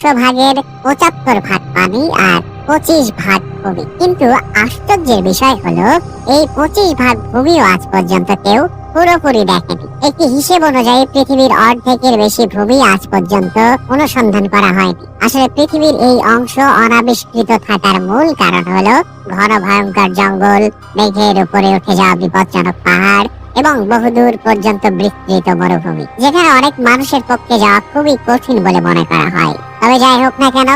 একশো ভাগের পঁচাত্তর ভাগ পানি আর পঁচিশ ভাগ ভূমি কিন্তু আশ্চর্যের বিষয় হলো, এই পঁচিশ ভাগ ভূমিও আজ পর্যন্ত কেউ পুরোপুরি দেখেনি। একটি হিসেব অনুযায়ী পৃথিবীর অর্ধেকের বেশি ভূমি আজ পর্যন্ত অনুসন্ধান করা হয়নি। আসলে পৃথিবীর এই অংশ অনাবিষ্কৃত থাকার মূল কারণ হলো ঘন ভয়ঙ্কর জঙ্গল, মেঘের উপরে উঠে যাওয়া বিপজ্জনক পাহাড় এবং বহুদূর পর্যন্ত বিস্তৃত মরুভূমি, যেখানে অনেক মানুষের পক্ষে যাওয়া খুবই কঠিন বলে মনে করা হয়। তবে যাই হোক না কেন,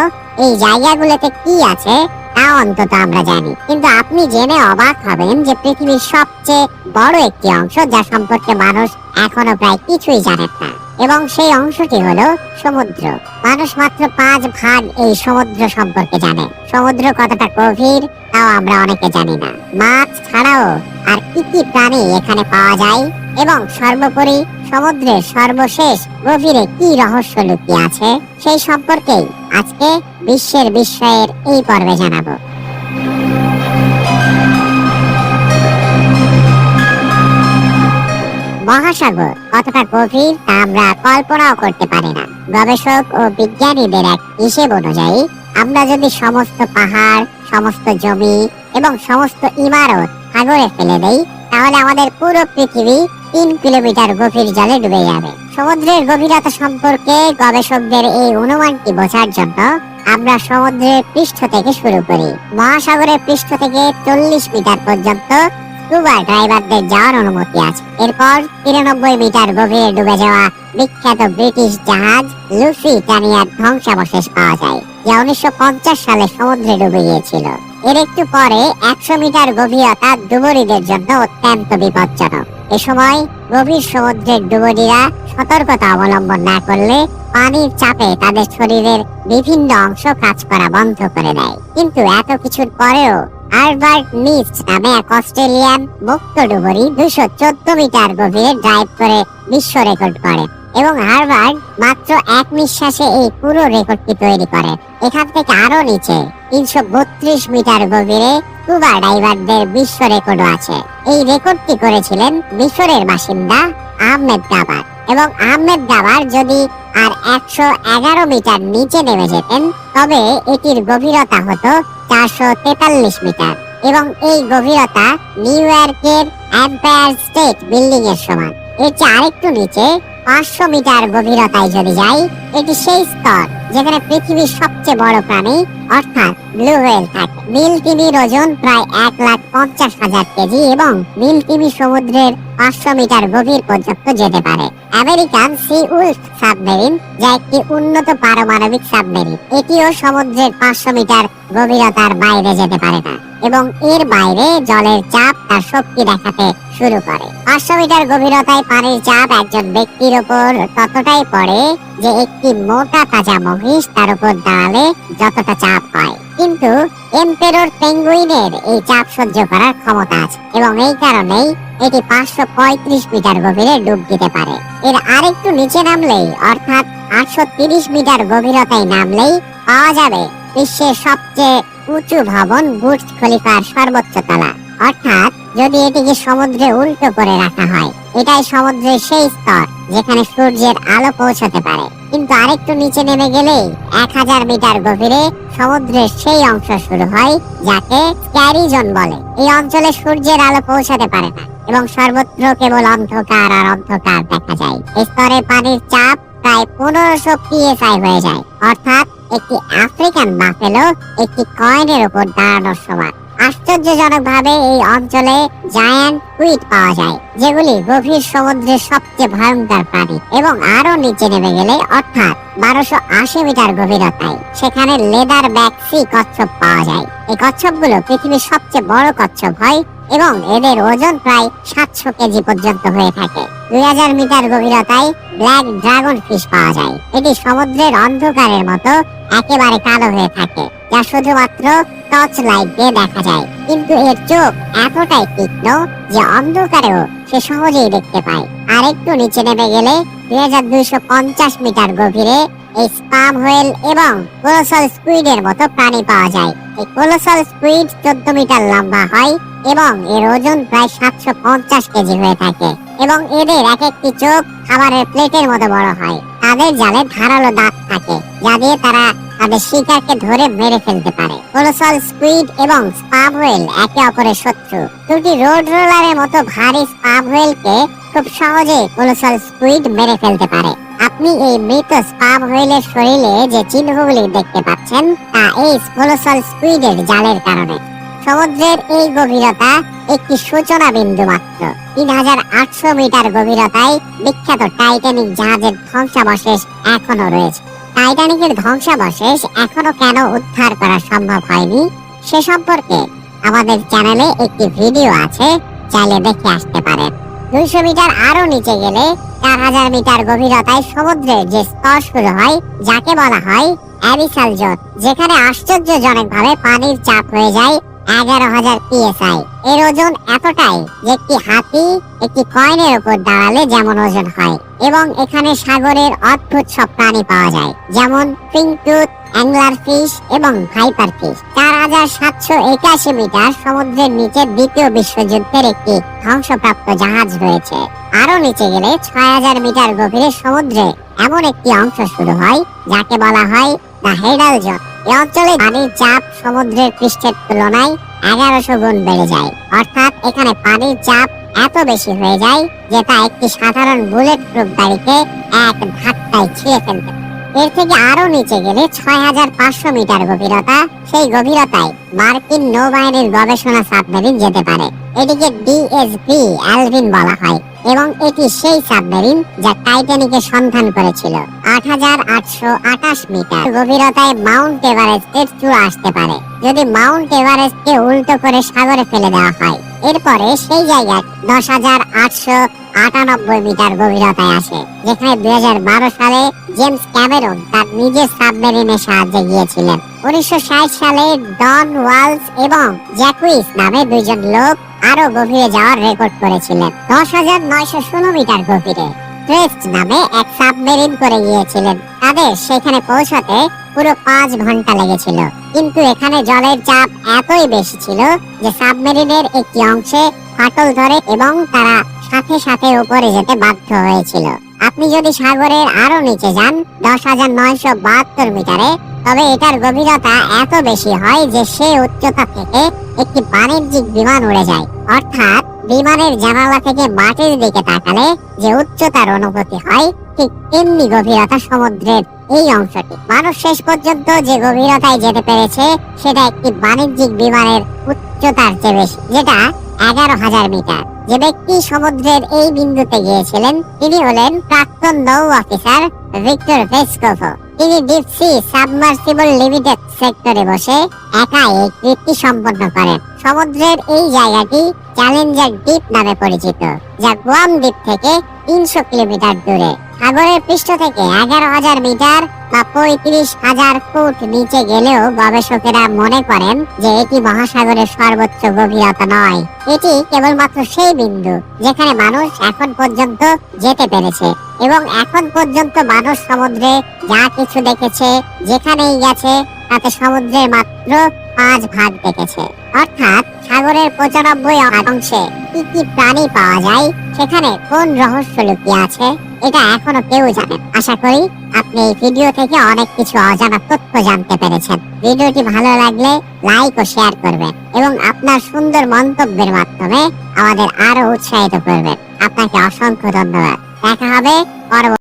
এই জায়গাগুলোতে কি আছে, তা অন্তত আমরা জানি। কিন্তু আপনি জেনে অবাক হবেন যে পৃথিবীর সবচেয়ে বড় একটি অংশ, যা সম্পর্কে মানুষ এখনও প্রায় কিছুই জানেন না। এবং সেই অংশটি হলো সমুদ্র। মানুষ মাত্র পাঁচ ভাগ এই সমুদ্র সম্পর্কে জানে। সমুদ্র কতটা গভীর, তাও আমরা অনেকে জানি না। মাছ ছাড়াও আর কি কি প্রাণী এখানে পাওয়া যায়? এবং সর্বোপরি সমুদ্রের সর্বশেষ গভীরে কি রহস্য লুকিয়ে আছে? সেই সম্পর্কেই আজকে বিশ্বের বিস্ময়ের এই পর্বে জানাব। মহাসাগর কতটা গভীর তা আমরা কল্পনাও করতে পারি না। গবেষক ও বিজ্ঞানীদের এক হিসেব অনুযায়ী, আমরা যদি সমস্ত পাহাড়, সমস্ত জমি এবং সমস্ত ইমারত সাগরে ফেলে দেই, তাহলে আমাদের পুরো পৃথিবী তিন কিলোমিটার গভীর জলে ডুবে যাবে। সমুদ্রের গভীরতা সম্পর্কে গবেষকদের এই অনুমানটি বোঝার জন্য আমরা সমুদ্রের পৃষ্ঠ থেকে শুরু করি। মহাসাগরের পৃষ্ঠ থেকে চল্লিশ মিটার পর্যন্ত স্কুবা ড্রাইভারদের যাওয়ার অনুমতি আছে। এরপর তিরানব্বই মিটার গভীরে ডুবে যাওয়া বিখ্যাত ব্রিটিশ জাহাজ লুসি টানিয়ার ধ্বংসাবশেষ পাওয়া যায়, যা উনিশশো সালে সমুদ্রে ডুবে গিয়েছিল। এর একটু পরে একশো মিটার গভীরতা ডুবুরিদের জন্য অত্যন্ত বিপজ্জনক। এ সময় গভীর সমুদ্রের ডুবুরিরা সতর্কতা অবলম্বন না করলে পানির চাপে তাদের শরীরের বিভিন্ন অংশ কাজ করা বন্ধ করে দেয়। কিন্তু এত কিছুর পরেও আরবার্ট নিচ নামে এক অস্ট্রেলিয়ান মুক্ত ডুবুরি দুশো চোদ্দ মিটার গভীরে ড্রাইভ করে বিশ্ব রেকর্ড করে এবং হারবার্ড মাত্র এক নিঃশ্বাসে এই পুরো রেকর্ডটি তৈরি করে। এখান থেকে আরও নিচে তিনশো বত্রিশ মিটার গভীরে স্কুবা ডাইভারদের বিশ্ব রেকর্ডও আছে। এই রেকর্ডটি করেছিলেন মিশরের বাসিন্দা আহমেদ গাবার এবং আহমেদ গাবার যদি আর একশো এগারো মিটার নিচে নেমে যেতেন, তবে এটির গভীরতা হতো চারশো তেতাল্লিশ মিটার এবং এই গভীরতা নিউ ইয়র্কের এম্পায়ার স্টেট বিল্ডিং এর সমান। এর চেয়ে আরেকটু নিচে পাঁচশো মিটার গভীরতায় যদি যাই এটি সেই স্তর যেখানে পৃথিবীর সবচেয়ে বড় প্রাণী, অর্থাৎ ব্লু হোয়েল থাকে নীল তিমির ওজন প্রায় এক লাখ পঞ্চাশ হাজার কেজি এবং নীল তিমি সমুদ্রের পাঁচশো মিটার গভীর পর্যন্ত যেতে পারে। আমেরিকান সি উলফ সাবমেরিন যা একটি উন্নত পারমাণবিক সাবমেরিন এটিও সমুদ্রের পাঁচশো মিটার গভীরতার বাইরে যেতে পারে না এবং এর বাইরে জলের চাপ তার শক্তি দেখাতে শুরু করে। পাঁচশো মিটার গভীরতায় পানির চাপ একজন ব্যক্তির উপর ততটাই পড়ে যে একটি মোটা তাজা মহিষ তার উপর দাঁড়ালে যতটা চাপ হয় কিন্তু এম্পেরর পেঙ্গুইনের এই চাপ সহ্য করার ক্ষমতা আছে এবং এই কারণেই এটি পাঁচশো পঁয়ত্রিশ মিটার গভীরে ডুব দিতে পারে। এর আরেকটু নিচে নামলেই, অর্থাৎ আটশো তিরিশ মিটার গভীরতায় নামলেই পাওয়া যাবে বিশ্বের সবচেয়ে উঁচু ভবন বুর্জ খলিফার সর্বোচ্চ তলা। অর্থাৎ যদি এটিকে সমুদ্রে উল্টো করে রাখা হয়, এটাই সমুদ্রের সেই স্তর। যেখানে সূর্যের আলো পৌঁছাতে পারে। কিন্তু আরেকটু নিচে নেমে গেলেই এক হাজার মিটার গভীরে সমুদ্রের সেই অংশ শুরু হয়, যাকে স্ক্যারি জোন বলে। এই অঞ্চলে সূর্যের আলো পৌঁছাতে পারে না এবং সর্বত্র কেবল অন্ধকার আর অন্ধকার দেখা যায়। এই স্তরে পানির চাপ প্রায় পনেরোশো পিএসআই হয়ে যায়। অর্থাৎ একটি আফ্রিকান বাফেলো একটি কয়েনের উপর দাঁড়ানোর সমান আশ্চর্যজনক ভাবে এই অঞ্চলে জায়ান্ট পাওয়া যায়, যেগুলি গভীর সমুদ্রের সবচেয়ে ভয়ঙ্কর প্রাণী এবং আরও নিচে নেমে গেলে অর্থাৎ বারোশো আশি মিটার গভীরতায় সেখানে লেদার ব্যাক সি কচ্ছপ পাওয়া যায়। এই কচ্ছপগুলো পৃথিবীর সবচেয়ে বড় কচ্ছপ হয় এবং এদের ওজন প্রায় সাতশো কেজি পর্যন্ত হয়ে থাকে। দুই হাজার মিটার গভীরতায় ব্ল্যাক ড্রাগন ফিশ পাওয়া যায়। এটি সমুদ্রের অন্ধকারের মতো একেবারে কালো হয়ে থাকে, যা শুধুমাত্র টর্চ লাইট দিয়ে দেখা যায়। কিন্তু এর চোখ এতটাই তীক্ষ্ণ যে অন্ধকারেও সে সহজেই দেখতে পায়। আর একটু নিচে নেমে গেলে দুই হাজার দুইশো পঞ্চাশ মিটার গভীরে এই স্পাম হোয়েল এবং কোলোসাল স্কুইডের মতো প্রাণী পাওয়া যায়। এই কোলোসাল স্কুইড চোদ্দ মিটার লম্বা হয় এবং এর ওজন প্রায় সাতশো পঞ্চাশ কেজি হয়ে থাকে এবং এদের এক একটি চোখ খাবারের প্লেটের মতো বড় হয়। তাদের জালে ধারালো দাঁত থাকে, যা দিয়ে তারা তাদের শিকারকে ধরে মেরে ফেলতে পারে। কোলোসাল স্কুইড এবং স্পাম হোয়েল একে অপরের শত্রু। দুটি রোড রোলারের মতো ভারী স্পাম হোয়েলকে খুব সহজে কোলোসাল স্কুইড মেরে ফেলতে পারে। আপনি এই মৃত স্পাম হোয়েলের শরীরে যে চিহ্নগুলি দেখতে পাচ্ছেন, তা এই কোলোসাল স্কুইডের জালের কারণে। সমুদ্রের এই গভীরতা একটি সূচনা বিন্দু মাত্র। তিন হাজার আটশো মিটার গভীরতায় বিখ্যাত টাইটানিক জাহাজের ধ্বংসাবশেষ এখনও রয়েছে। টাইটানিকের ধ্বংসাবশেষ এখনও কেন উদ্ধার করা সম্ভব হয়নি, সে সম্পর্কে আমাদের চ্যানেলে একটি ভিডিও আছে, চাইলে দেখে আসতে পারেন। দুইশো মিটার আরও নিচে গেলে চার হাজার মিটার গভীরতায় সমুদ্রের যে স্তর শুরু হয়, যাকে বলা হয় অ্যাবিসাল জোন যেখানে আশ্চর্যজনকভাবে পানির চাপ হয়ে যায় এগারো হাজার পিএসআই এর ওজন এতটাই যে একটি হাতি একটি কয়েনের উপর দাঁড়ালে যেমন ওজন হয়। এবং এখানে সাগরের অদ্ভুত সব প্রাণী পাওয়া যায়। যেমন ফিংটুথ অ্যাংলার ফিশ এবং ভাইপার ফিশ চার হাজার সাতশো একাশি মিটার সমুদ্রের নিচে দ্বিতীয় বিশ্বযুদ্ধের একটি ধ্বংসপ্রাপ্ত জাহাজ রয়েছে। আরও নিচে গেলে ছয় হাজার মিটার গভীরে সমুদ্রে এমন একটি অংশ শুরু হয়, যাকে বলা হয় দ্য হেডাল জোন এই অঞ্চলে পানির চাপ সমুদ্রের পৃষ্ঠের তুলনায় এগারোশো গুণ বেড়ে যায় অর্থাৎ এখানে পানির চাপ এত বেশি হয়ে যায় যে তা একটি সাধারণ বুলেট প্রুফ গাড়িকে এক ধাক্কায় ছিঁড়ে ফেলতে। এর থেকে আরও নিচে গেলে ছয় হাজার পাঁচশো মিটার গভীরতা, সেই গভীরতায় মার্কিন নৌবাহিনীর গবেষণা সাবমেরিন যেতে পারে। এটিকে অ্যালভিন বলা হয় এবং এটি সেই সাবমেরিন যা টাইটানিকের সন্ধান করেছিল। আট হাজার আটশো আঠাশ মিটার গভীরতায় মাউন্ট এভারেস্টের চূড়া আসতে পারে। যদি মাউন্ট এভারেস্টকে উল্টো করে সাগরে ফেলে দেওয়া হয় এরপরে সেই জায়গা দশ হাজার আটশো আটানব্বই মিটার গভীরতায় আসে, যেখানে দুই সালে জেমস ক্যামেরন তার নিজের সাবমেরিনের সাহায্যে গিয়েছিলেন। উনিশশো ষাট সালে ডন ওয়ালস এবং জ্যাকুইস নামে দুইজন লোক আরও গভীরে যাওয়ার রেকর্ড করেছিলেন। দশ হাজার নয়শো ষোলো মিটার গভীরে। ক্রেস্ট নামে এক সাবমেরিন করে গিয়েছিলেন। তাদের সেখানে পৌঁছাতে পুরো পাঁচ ঘণ্টা লেগেছিল। কিন্তু এখানে জলের চাপ এতই বেশি ছিল যে সাবমেরিনের একটি অংশে ফাটল ধরে এবং তারা সাথে সাথে উপরে যেতে বাধ্য হয়েছিল। আপনি যদি সাগরের আরও নিচে যান, দশ হাজার নয়শো বাহাত্তর মিটারে, তবে এটার গভীরতা এত বেশি হয় যে সে উচ্চতা থেকে একটি বাণিজ্যিক বিমান উড়ে যায়। অর্থাৎ বিমানের জানালা থেকে মাটির দিকে তাকালে যে উচ্চতার অনুভূতি হয়, ঠিক তেমনি গভীরতা সমুদ্রের এই অংশটি। মানুষ শেষ পর্যন্ত যে গভীরতায় যেতে পেরেছে, সেটা একটি বাণিজ্যিক বিমানের উচ্চতার চেয়ে বেশি, যেটা এগারো হাজার মিটার। যে ব্যক্তি সমুদ্রের এই বিন্দুতে গিয়েছিলেন, তিনি হলেন প্রাক্তন নৌ অফিসার ভিক্টর ভেস্কোভো তিনি ডিপ সি সাবমার্সিবল লিমিটেড সেক্টরে বসে একা এই কৃতি সম্পন্ন করেন। সমুদ্রের এই জায়গাটি চ্যালেঞ্জার দ্বীপ নামে পরিচিত, যা গুয়াম দ্বীপ থেকে তিনশো কিলোমিটার দূরে। সাগরের পৃষ্ঠ থেকে এগারো হাজার মিটার বা পঁয়ত্রিশ হাজার ফুট নিচে গেলেও গবেষকেরা মনে করেন যে এটি মহাসাগরের সর্বোচ্চ গভীরতা নয়। এটি কেবলমাত্র সেই বিন্দু যেখানে মানুষ এখন পর্যন্ত যেতে পেরেছে এবং এখন পর্যন্ত মানুষ সমুদ্রে যা কিছু দেখেছে, যেখানেই গেছে, তাতে সমুদ্রের মাত্র পাঁচ ভাগ দেখেছে। অর্থাৎ সাগরের পঁচানব্বই অংশে কি কি প্রাণী পাওয়া যায়, সেখানে কোন রহস্য লুকিয়ে আছে, এটা এখনও কেউ জানেন আশা করি আপনি এই ভিডিও থেকে অনেক কিছু অজানা তথ্য জানতে পেরেছেন। ভিডিওটি ভালো লাগলে লাইক ও শেয়ার করবেন এবং আপনার সুন্দর মন্তব্যের মাধ্যমে আমাদের আরও উৎসাহিত করবেন। আপনাকে অসংখ্য ধন্যবাদ। দেখা হবে পরবর্তী